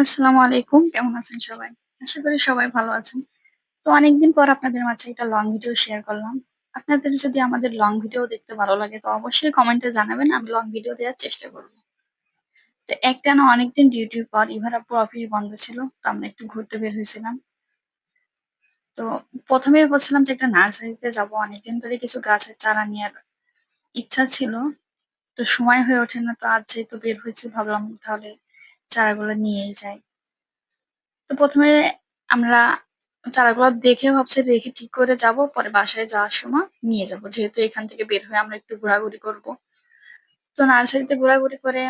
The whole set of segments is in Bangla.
আসসালামু আলাইকুম। কেমন আছেন সবাই? আশা করি সবাই ভালো আছেন। তো অনেকদিন পর আপনাদের মাঝে একটা লং ভিডিও শেয়ার করলাম। আপনাদের যদি আমাদের লং ভিডিও দেখতে ভালো লাগে, তো অবশ্যই কমেন্টে জানাবেন। আমি লং ভিডিও দেওয়ার চেষ্টা করব। তো একটা না অনেকদিন ডিউটির পর ইভার আপুর অফিস বন্ধ ছিল। তো আমরা একটু ঘুরতে বের হয়েছিলাম। তো ১ম এই বলছিলাম যে একটা নার্সারিতে যাব। অনেকদিন ধরে কিছু গাছের চারা নেওয়ার ইচ্ছা ছিল। তো সময় হয়ে ওঠে না। তো আজ যেহেতু বের হয়েছি, ভাবলাম তাহলে চারাগুলো নিয়েই যাই। তো ১ম এ আমরা চারাগুলো দেখে ভাবছি রেখে ঠিক করে যাব। পরে বাসায় যাওয়ার সময় নিয়ে যাব। যেহেতু এখান থেকে বের হয়ে আমরা একটু ঘোরাঘুরি করব। তো নার্সারিতে ঘোরাঘুরি করে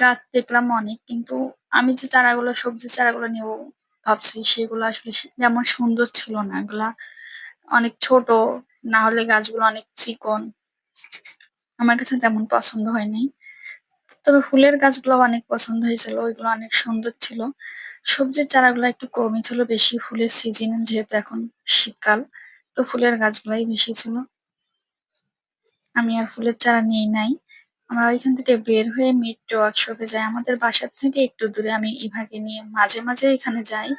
গাছ দেখলাম অনেক। কিন্তু আমি যে চারাগুলো সবজির চারাগুলো নেব ভাবছি সেগুলো আসলে যেমন সুন্দর ছিল না। এগুলা অনেক ছোট, না হলে গাছগুলো অনেক চিকন। আমার কাছে তেমন পছন্দ হয়নি। তবে ফুলের গাছগুলো অনেক পছন্দ হয়েছিল। ওইগুলো অনেক সুন্দর ছিল। সবজির চারাগুলো একটু কমই ছিল। বেশি ফুলের সিজন যেহেতু এখন শীতকাল। তো ফুলের গাছগুলাই বেশি ছিল। আমি আর ফুলের চারা নেই নাই। আমরা ওইখান থেকে বের হয়ে মেট্রো ওয়ার্কশপে যাই। আমাদের বাসার থেকে একটু দূরে আমি ইভাকে নিয়ে মাঝে, মাঝে এখানে যাই।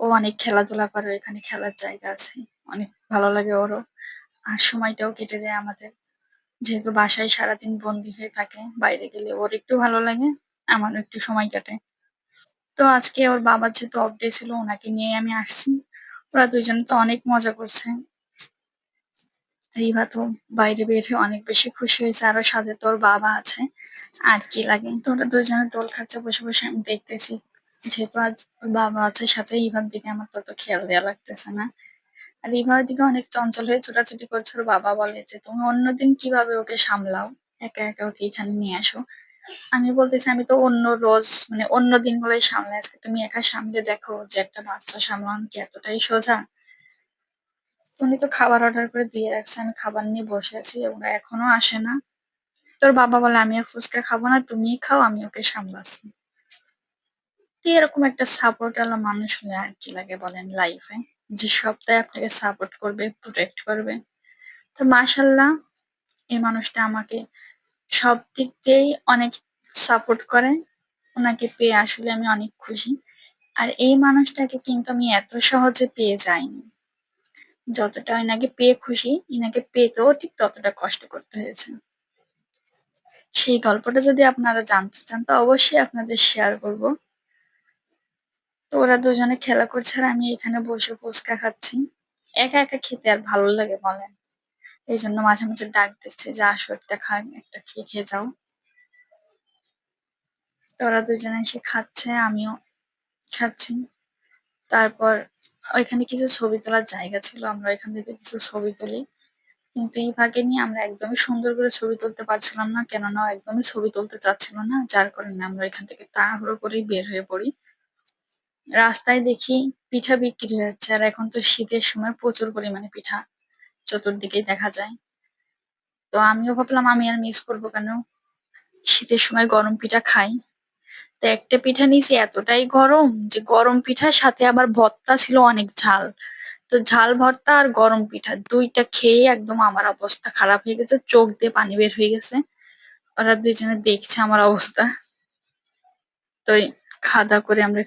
ও অনেক খেলাধুলা করে। এখানে খেলার জায়গা আছে। অনেক ভালো লাগে ওরও। আর সময়টাও কেটে যায় আমাদের। যেহেতু বাসায় সারাদিন বন্দি হয়ে থাকে। বাইরে গেলে ওর একটু ভালো লাগে, আমারও একটু সময় কাটে। তো আজকে ওর বাবার যেহেতু অফ ডে ছিল ওনাকে নিয়েই আমি আসছি। ওরা ২ জনে তো অনেক মজা করছে। রিভা তো বাইরে বের হয়ে অনেক বেশি খুশি হয়েছে। আরও সাথে তো ওর বাবা আছে। আর কি লাগে? তো ওরা ২ জনে দোল খাচ্ছে বসে, বসে আমি দেখতেছি। যেহেতু আজ ওর বাবা আছে সাথে ইভার দিকে আমার তত খেয়াল দেয়া লাগতেছে না। আর ইভা ওইদিকে অনেক চঞ্চল হয়ে ছোটাছুটি করছে। ওর বাবা বলে যে, "তুমি অন্যদিন কীভাবে ওকে সামলাও? একা, একা ওকে এখানে নিয়ে আসো।" আমি বলতেছি, "আমি তো অন্য রোজ মানে অন্য দিনগুলোই সামলাই। আজকে তুমি একা সামলে দেখো যে একটা বাচ্চা সামলানো কি এতটাই সোজা?" উনি তো খাবার অর্ডার করে দিয়ে রাখছে। আমি খাবার নিয়ে বসে আছি। ওরা এখনও আসে না। তোর বাবা বলে, "আমি আর ফুচকা খাব না। তুমিই খাও। আমি ওকে সামলাচ্ছি।" এরকম একটা সাপোর্ট মানুষ হলে আর কি লাগে বলেন লাইফে? যে সবটাই আপনাকে সাপোর্ট করবে, প্রোটেক্ট করবে। তো মাশাআল্লাহ এই মানুষটা আমাকে সব দিক দিয়েই অনেক সাপোর্ট করে। ওনাকে পেয়ে আসলে আমি অনেক খুশি। আর এই মানুষটাকে কিন্তু আমি এত সহজে পেয়ে যাইনি। যতটা এনাকে পেয়ে খুশি, এনাকে পেতেও ঠিক ততটা কষ্ট করতে হয়েছে। সেই গল্পটা যদি আপনারা জানতে চান তো অবশ্যই আপনাদের শেয়ার করব। তো ওরা দুজনে খেলা করছে আর আমি এখানে বসে ফুচকা খাচ্ছি। একা, একা খেতে আর ভালো লাগে বলেন? এই জন্য মাঝে, মাঝে ডাক দিচ্ছে যে, "আসো একটা খাই, একটা খেয়ে, খেয়ে যাও।" তো ওরা দুজনে এসে খাচ্ছে, আমিও খাচ্ছি। তারপর ওইখানে কিছু ছবি তোলার জায়গা ছিল। আমরা এখান থেকে কিছু ছবি তুলি। কিন্তু ইভাকে নিয়ে আমরা একদমই সুন্দর করে ছবি তুলতে পারছিলাম না। কেননা একদমই ছবি তুলতে চাচ্ছিল না। যার কারণে আমরা এখান থেকে তাড়াহুড়ো করেই বের হয়ে পড়ি। রাস্তায় দেখি পিঠা বিক্রি হচ্ছে। আর এখন তো শীতের সময় প্রচুর পরিমাণে পিঠা চতুর্দিকেই দেখা যায়। তো আমিও ভাবলাম আমি আর মিস করব কেন? শীতের সময় গরম পিঠা খাই। তো একটা পিঠা নিয়েছি, এতটাই গরম যে গরম পিঠার সাথে আবার ভর্তা ছিল অনেক ঝাল। তো ঝাল, ভর্তা আর গরম পিঠা দুইটা খেয়ে একদম আমার অবস্থা খারাপ হয়ে গেছে। চোখ দিয়ে পানি বের হয়ে গেছে। ওরা দুইজনে দেখছে আমার অবস্থা। তো খাওয়া-দাওয়া করে আমরা